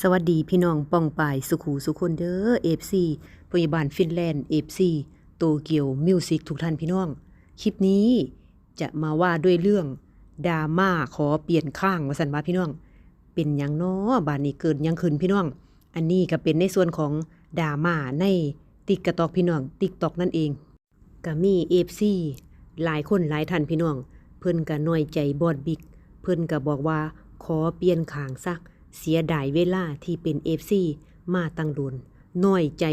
สวัสดีพี่น้องป้องปายสุขูสุคนเด้อ FC พยาบาลฟินแลนด์ FC โตเกียวมิวสิกทุกท่านพี่น้อง คลิปนี้จะมาว่าด้วยเรื่องดราม่าขอเปลี่ยนข้างวาสันวาพี่น้อง เป็นยังน้อบานนี้เกิดยังขึ้นพี่น้อง อันนี้ก็เป็นในส่วนของดราม่าในติ๊กกะตอกพี่น้อง ติ๊กตอกนั่นเองก็มี FC หลายคนหลายท่านพี่น้อง เพิ่นก็น้อยใจบอดบิ๊กเพิ่นก็บอกว่าขอเปลี่ยนข้างซัก เสียดายเวลาที่เป็น FC มาตั้งโดนน้อยใจ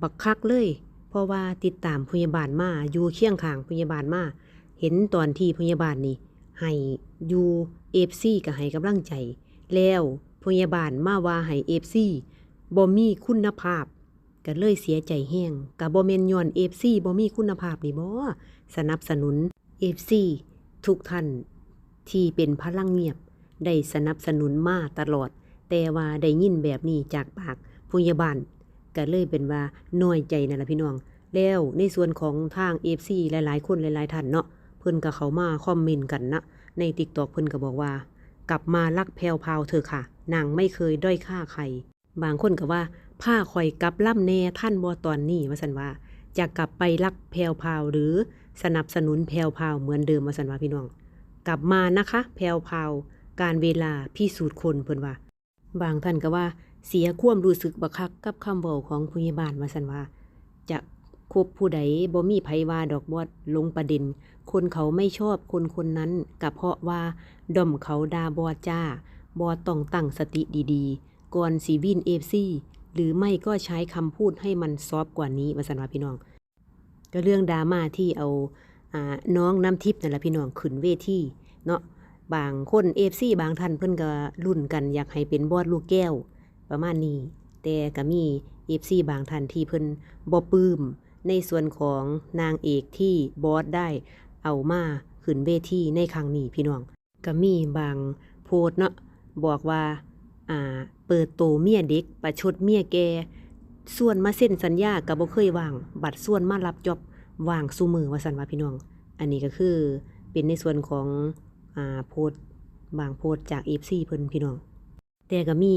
บักคักเลย เพราะว่าติดตามพยาบาลมาอยู่เคียงข้างพยาบาลมาเห็นตอนที่พยาบาลนี่ให้อยู่ FC ก็ให้กำลังใจ แล้วพยาบาลมาว่าให้ FC บ่มีคุณภาพก็เลยเสียใจแห้งก็บ่แม่นย้อน FC บ่มีคุณภาพนี่บ่สนับสนุน FC ทุกท่านที่เป็นพลังเงียบ ได้สนับสนุนมาตลอด แต่ว่าได้ยินแบบนี้จากปากพยาบาลก็เลยเป็นว่าน้อยใจนั่นแหละพี่น้อง แล้วในส่วนของทาง FC หลายๆ คนหลายๆท่านเนาะเพิ่นก็เขามาคอมเมนต์กันนะใน TikTok เพิ่นก็บอกว่า กลับมารักแพรวพาวเธอค่ะนางไม่เคยด้อยค่าใคร บางคนก็ว่าผ้าคอยกลับล่ำแน่ท่านบ่ตอนนี้ว่าสันว่าจะกลับไปรักแพรวพาวหรือสนับสนุนแพรวพาวเหมือนเดิมว่าสันว่าพี่น้อง กลับมานะคะ แพรวพาว การเวลาพิสูจน์คนเพิ่นว่า บางท่านก็ว่าเสียความรู้สึกบักคักกับคำเว้าของพยาบาลว่าสันว่า จะคบผู้ใดบ่มีไผว่าดอกบอดลงประเด็น คนเขาไม่ชอบคนคนนั้นก็เพราะว่าดอมเขาดาบอจ้า บอต้องตั้งสติดีๆ ก่อนสีวินเอฟซีหรือไม่ก็ใช้คำพูดให้มันซอฟกว่านี้ว่าสันว่าพี่น้อง ก็เรื่องดราม่าที่เอาอ่าน้องน้ำทิพย์นั่นแหละพี่น้องขึ้นเวทีเนาะ บางคนเอฟซีบางท่านเพิ่นก็รุ่นกันอยากให้เป็นบอดลูกแก้ว ประมาณนี้ แต่ก็มีเอฟซีบางท่านที่เพิ่นบ่ปลื้มในส่วนของนางเอกที่บอสได้เอามาขึ้นเวทีในครั้งนี้พี่น้องก็มีบางโพสเนาะบอกว่าอ่า เปิดโตเมียเด็ก ประชดเมียแกส่วนมาเซ็นสัญญาก็บ่เคยว่าง บัตรส่วนมารับจอบว่างซุมือว่าซั่นว่าพี่น้อง อันนี้ก็คือเป็นในส่วนของ อ่าโพสบางโพสจาก FC เพิ่นพี่น้อง แต่ก็มี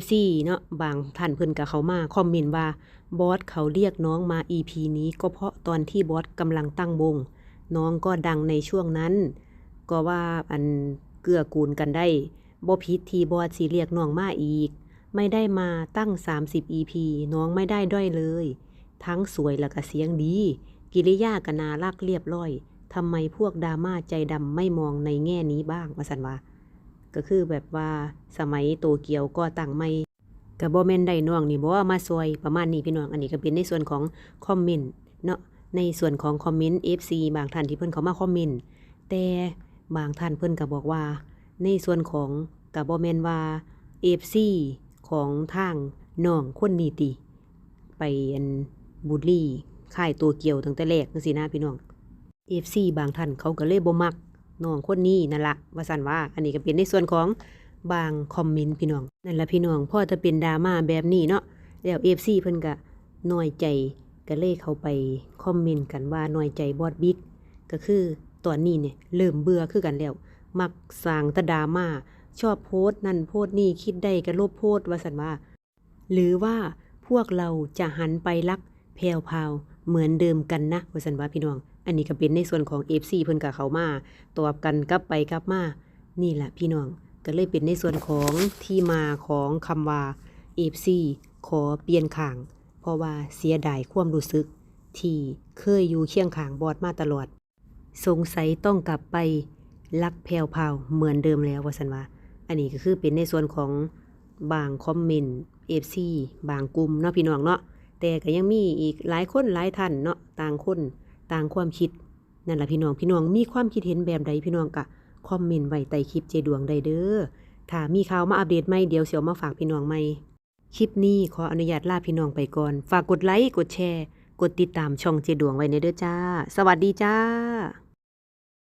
FC เนาะบางท่านเพิ่นก็เขามาคอมเมนต์ว่าบอสเขาเรียกน้องมา EP นี้ก็เพราะตอนที่บอสกำลังตั้งวงน้องก็ดังในช่วงนั้น ก็ว่าอันเกื้อกูลกันได้บ่ผิดทีบอสสิเรียกน้องมาอีก ไม่ได้มาตั้ง 30 EP น้องไม่ได้ด้อยเลย ทั้งสวยและก็เสียงดี กิริยาก็น่ารักเรียบร้อย ทำไมพวกดราม่าใจดำไม่มองในแง่นี้บ้างว่าสันว่า ก็คือแบบว่าสมัยโตเกียวก็ตั้งไม่ก็บ่แมนได้น้องนี่บ่ว่ามาซวยประมาณนี้พี่น้องอันนี้ก็เป็นในส่วนของคอมเมนต์เนาะในส่วนของคอมเมนต์ FC บางท่านที่เพิ่นเขามาคอมเมนต์แต่บางท่านเพิ่นก็บอกว่า ในส่วนของก็บ่แมนว่า FC ของทางน้องคนนี้ติไปอันบูลลี่ค่ายตัวเกี่ยวตั้งแต่แรกจังซี่นะพี่น้อง FC บางท่านเขาก็เลยบ่มักน้องคนนี้นั่นละว่าซั่นว่า อันนี้ก็เป็นในส่วนของบางคอมเมนต์พี่น้อง นั่นละพี่น้องพอจะเป็นดราม่าแบบนี้เนาะแล้ว FC เพิ่นก็น้อยใจก็เลยเขาไปคอมเมนต์กันว่าน้อยใจบอดบิ๊กก็คือตอนนี้เนี่ยเริ่มเบื่อคือกันแล้ว มักสร้างตะดราม่าชอบโพสต์นั่นโพสต์นี่คิดได้ก็ลบโพสต์ว่าสันว่า หรือว่าพวกเราจะหันไปรักแพรวพาวเหมือนเดิมกันนะว่าสันว่าพี่น้อง อันนี้ก็เป็นในส่วนของ FC เพิ่นกับเขามาตอบกันกลับไปกลับมา นี่แหละพี่น้องก็เลยเป็นในส่วนของที่มาของคำว่า FC ขอเปลี่ยนข้าง เพราะว่าเสียดายความรู้สึก ที่เคยอยู่เคียงข้างบอดมาตลอด สงสัยต้องกลับไปรักแพวพราวเหมือนเดิมแล้วว่าสันว่า อันนี้ก็คือเป็นในส่วนของบางคอมเมนต์เอฟซีบางกลุ่มเนาะพี่น้องเนาะแต่ก็ยังมีอีกหลายคนหลายท่านเนาะต่างคน ต่างความคิด นั่นแหละพี่น้องพี่น้องมีความคิดเห็นแบบใดพี่น้องกะคอมเมนต์ไว้ใต้คลิปเจดวงใดเด้อถ้ามีข่าวมาอัปเดตใหม่เดี๋ยวเสียวมาฝากพี่น้องใหม่คลิปนี้ขออนุญาตลาพี่น้องไปก่อน ฝากกดไลค์กดแชร์ กดติดตามช่องเจดวงไว้ในเด้อจ้า สวัสดีจ้า